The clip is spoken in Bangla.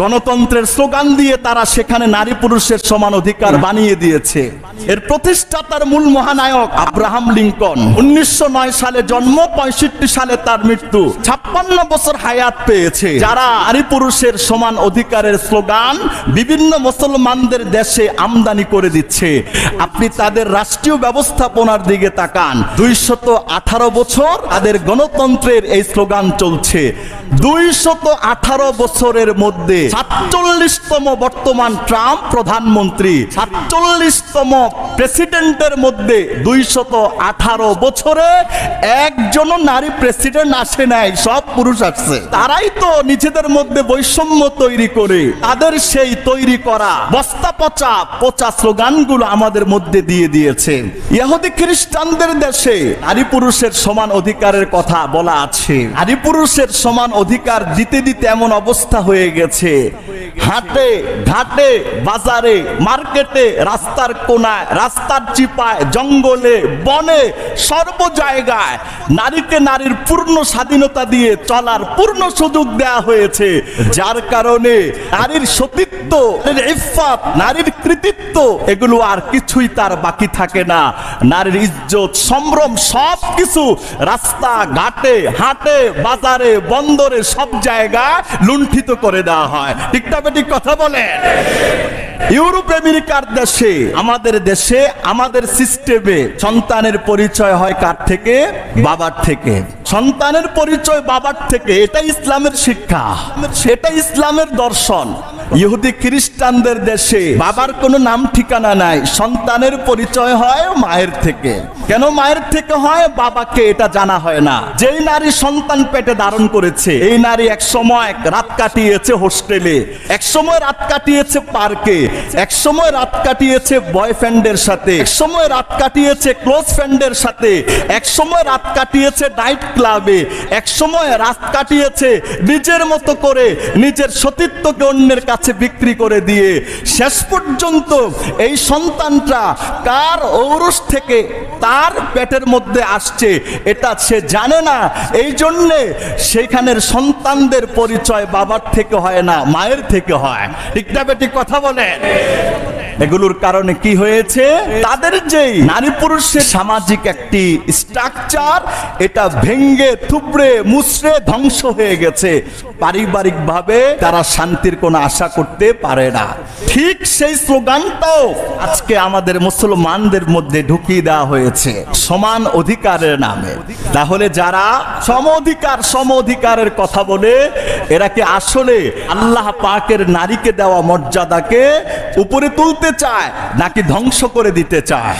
গণতন্ত্রের স্লোগান দিয়ে তারা সেখানে নারী পুরুষের সমান অধিকার বানিয়ে দিয়েছে। এর প্রতিষ্ঠাতার মূল মহানায়ক আব্রাহাম লিঙ্কন। উনিশশো সালে জন্ম, পঁয়ষট্টি সালে তার মৃত্যু। ছাপ্পান্ন বছর হায়াত পেয়েছে। যারা নারী পুরুষের সমান অধিকারের স্লোগান বিভিন্ন মুসলমানদের দেশে আমদানি করে দিচ্ছে। আপনি তাদের রাষ্ট্রীয় ব্যবস্থাপনার দিকে তাকান। দুইশত আঠারো বছর তাদের গণতন্ত্রের এই স্লোগান চলছে। দুইশত আঠারো বছরের মধ্যে সাতচল্লিশতম বর্তমান ট্রাম্প প্রধানমন্ত্রী, সাতচল্লিশতম প্রেসিডেন্টের মধ্যে দুইশত আঠারো বছরে একজনও নারী প্রেসিডেন্ট আসে নাই, সব পুরুষ আসছে। তারাই তো নিজেদের মধ্যে বৈষম্য তৈরি করে, তাদের সেই তৈরি করা বস্তা পচা পচা স্লোগানগুলো আমাদের মধ্যে দিয়ে দিয়েছে। ইহুদি খ্রিস্টানদের দেশে নারী পুরুষের সমান অধিকারের কথা বলা আছে। নারী পুরুষের সমান অধিকার দিতে দিতে এমন অবস্থা হয়ে গেছে হাটে, ঘাটে, বাজারে, মার্কেটে, রাস্তার কোনায়, রাস্তার চিপায়, জঙ্গলে, বনে, সর্ব জায়গায় নারীকে নারীর পূর্ণ স্বাধীনতা দিয়ে চলার পূর্ণ সুযোগ দেয়া হয়েছে। যার কারণে নারীর সতীত্ব ইফাত, নারীর কৃতিত্ব, এগুলো আর কিছুই তার বাকি থাকে না। নারীর ইজ্জত, সম্ভ্রম সব কিছু রাস্তা, ঘাটে, হাটে, বাজারে, বন্দরে সব জায়গায় লুণ্ঠিত করে দেওয়া হয়। ঠিক না বেঠিক কথা বলেন। ইউরোপ, আমেরিকার দেশে, আমাদের দেশে, আমাদের সিস্টেমে সন্তানের পরিচয় হয় কার থেকে? বাবার থেকে। সন্তানের পরিচয় বাবার থেকে এটা ইসলামের শিক্ষা। সেটা ইসলামের দর্শন। ইহুদি খ্রিস্টানদের দেশে বাবার কোনো নাম ঠিকানা নাই, সন্তানের পরিচয় হয় মায়ের থেকে। কেন মায়ের থেকে হয়? বাবাকে এটা জানা হয় না। যেই নারী সন্তান পেটে ধারণ করেছে, এই নারী এক সময় রাত কাটিয়েছে হোস্টেলে, এক সময় রাত কাটিয়েছে পার্কে, এক সময় রাত কাটিয়েছে বয়ফ্রেন্ডের সাথে, এক সময় রাত কাটিয়েছে ক্লোজ ফ্রেন্ডের সাথে, এক সময় রাত কাটিয়েছে নাইট ক্লাবে, এক সময় রাত কাটিয়েছে নিজের মতো করে নিজের সতীত্বকে অন্যের কাছে বিক্রি করে দিয়ে শেষ পর্যন্ত এই সন্তানটা কার ঔরস থেকে তার পেটের মধ্যে আসছে, এটা সে জানে না। এই জন্যে সেইখানের সন্তানদের পরিচয় বাবার থেকে হয় না, মায়ের থেকে হয়। ঠিক না বেটি কথা বলেন? এগুলোর কারণে কি হয়েছে? তাদের যে নারী পুরুষের সামাজিক একটি স্ট্রাকচার এটা ভেঙ্গে থুবড়ে মুসড়ে ধ্বংস হয়ে গেছে। পারিবারিক ভাবে তারা শান্তির কোনো আশা করতে পারে না। ঠিক সেই স্লোগানটাও আজকে আমাদের মুসলমানদের মধ্যে ঢুকিয়ে দেওয়া হয়েছে। সমান অধিকারের নামে। তাহলে যারা সম অধিকার সম অধিকারের কথা বলে এরা কি আসলে আল্লাহ পাকের নারীকে দেওয়া মর্যাদাকে উপরে তুলতে চায় নাকি ধ্বংস করে দিতে চায়?